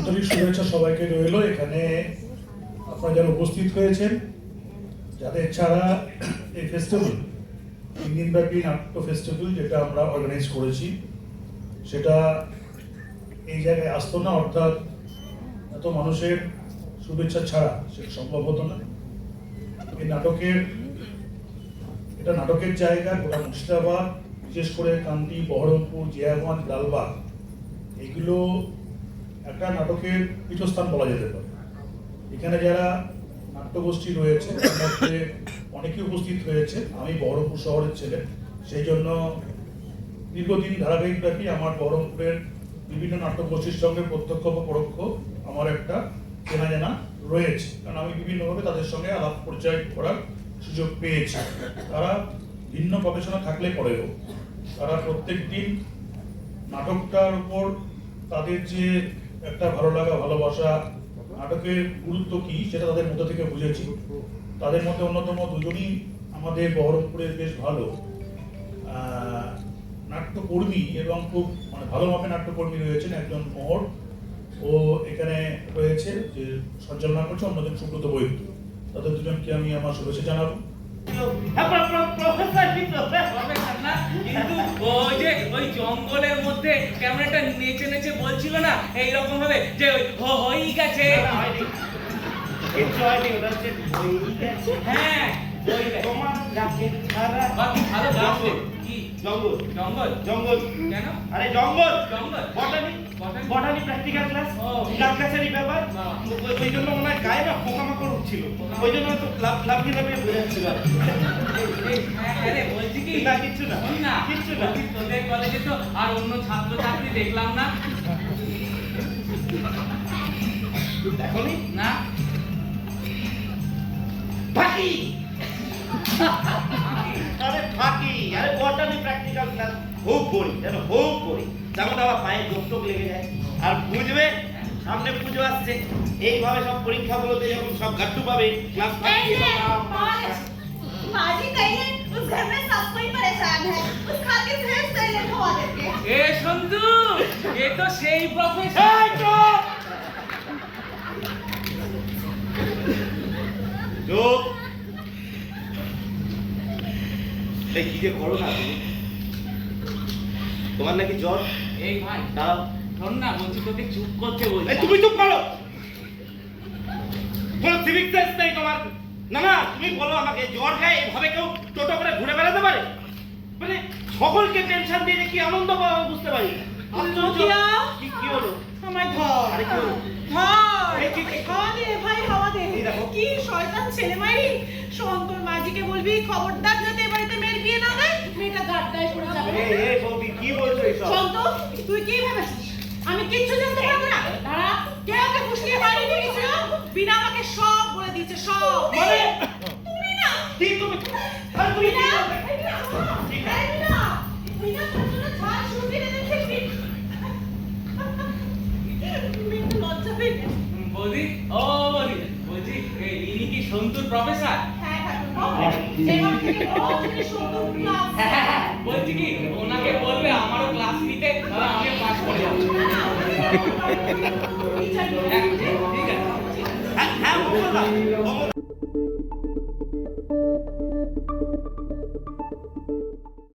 আন্তরিক শুভেচ্ছা সবাইকে রইল। এখানে আপনারা যারা উপস্থিত হয়েছেন, যাদের ছাড়া এই ফেস্টিভ্যাল তিন দিনব্যাপী নাট্য ফেস্টিভ্যাল যেটা আমরা অর্গানাইজ করেছি, সেটা এই জায়গায় আসতো না, অর্থাৎ এত মানুষের শুভেচ্ছা ছাড়া সেটা সম্ভব হতো না। এই নাটকের, এটা নাটকের জায়গা, গোটা মুর্শিদাবাদ, বিশেষ করে কান্দি, বহরমপুর, জিয়াগঞ্জ, লালবাগ, এগুলো একটা নাটকের পীঠস্থান বলা যেতে পারে। এখানে যারা নাট্যগোষ্ঠী রয়েছে, তার মধ্যে অনেকেই উপস্থিত হয়েছে আমি বহরমপুর শহরের ছেলে। সেই জন্য দীর্ঘদিন ধারাবাহিকব্যাপী আমার বহরমপুরের বিভিন্ন নাট্যগোষ্ঠীর সঙ্গে প্রত্যক্ষ বা পরোক্ষ আমার একটা চেনা জানা রয়েছে। কারণ আমি বিভিন্নভাবে তাদের সঙ্গে আলাপ পরিচয় করার সুযোগ পেয়েছি। তারা ভিন্ন গবেষণা থাকলে পরেও তারা প্রত্যেক দিন নাটকটার উপর তাদের যে একটা ভালো লাগা, ভালোবাসা, নাটকের গুরুত্ব কি সেটা তাদের মধ্যে থেকে বুঝেছি। তাদের মধ্যে অন্যতম দুজনই আমাদের বহরমপুরের বেশ ভালো। নাট্যকর্মী এবং খুব মানে ভালো মাপে নাট্যকর্মী রয়েছেন একজন মোহর। ও এখানে রয়েছে যে সঞ্চালনা করছে, অন্যজন সুব্রত বৈদ্য। তাদের দুজনকে আমি আমার শুভেচ্ছা জানাব। কিন্তু ওই যে ওই জঙ্গলের মধ্যে কেমন নেচে নেচে বলছিল না এইরকম ভাবে যে হই গেছে বই গেছে। হ্যাঁ ওই তোমার যাকে ছাড়া ভালো গাছে কি জঙ্গল। জঙ্গল। জঙ্গল কেন? আরে জঙ্গল। জঙ্গল। বটানি। বটানি। প্র্যাকটিক্যাল ক্লাস ও। গাছ ব্যাপার। ওই- জন্য মনে গায়ে না পোকামাকড় উঠছিল। ওই জন্য তো লাভ আর কি। এই, হ্যাঁ, আরে বলছি কি? না, কিচ্ছু না। না। কিচ্ছু না। তোদের কলেজে তো আর অন্য ছাত্র ছাত্রী দেখলাম না। দেখোনি না। ফাঁকি আরে ফাঁকি আরে বটানি প্র্যাকটিক্যাল ক্লাস খুব করি যেন খুব করি যেমন আবার পায়ে দোষ লেগে যায়। আর বুঝবে? সামনে পুজো আসছে। এইভাবে সব পরীক্ষাগুলোতে যখন সব গাট্টু পাবে ক্লাস এ সন্ধু এ তো সেই প্রফেসর এই কি যে করো না তুমি? তোমার নাকি জ্বর? এই ভাই দাঁড়াও শোন না বলছি তোকে চুপ করতে বলছি। তুমি চুপ করো। কোনো সিভিক সেন্স নেই তোমার। না না তুমি বলো আমাকে জ্বর গায়ে এভাবে কেউ টোটো করে ঘুরে বেড়াতে পারে? মানে সকলকে টেনশন দিয়ে কি আনন্দ পাওয়া বুঝতে পারি। কি কি হলো? আমার ধর আরে কি হলো? ধর। ভাই। কি শয়তান ছেলে মাই সন্তর মাঝিকে বলবি খবরদার যাতে বাড়িতে মেয়ের বিয়ে না দেয় মেয়েটা গাড্ডায় পড়ে যাবে। এই বৌদি কি বলছো এইসব সন্ত তুই কি ভাবছিস? আমি কিচ্ছু জানতে পারব না। দাঁড়া কে ওকে ফুসলিয়ে বাড়ি নিয়ে গেছিল বিনা আমাকে সব বলে দিয়েছে সব। বলে তুমি না কি তুমি? আরে তুমি বিনা? সন্তুর প্রফেসর বলছি কি ওনাকে বলবে আমারও ক্লাস নিতে আমি পাস করে যাব ঠিক আছে হ্যাঁ হ্যাঁ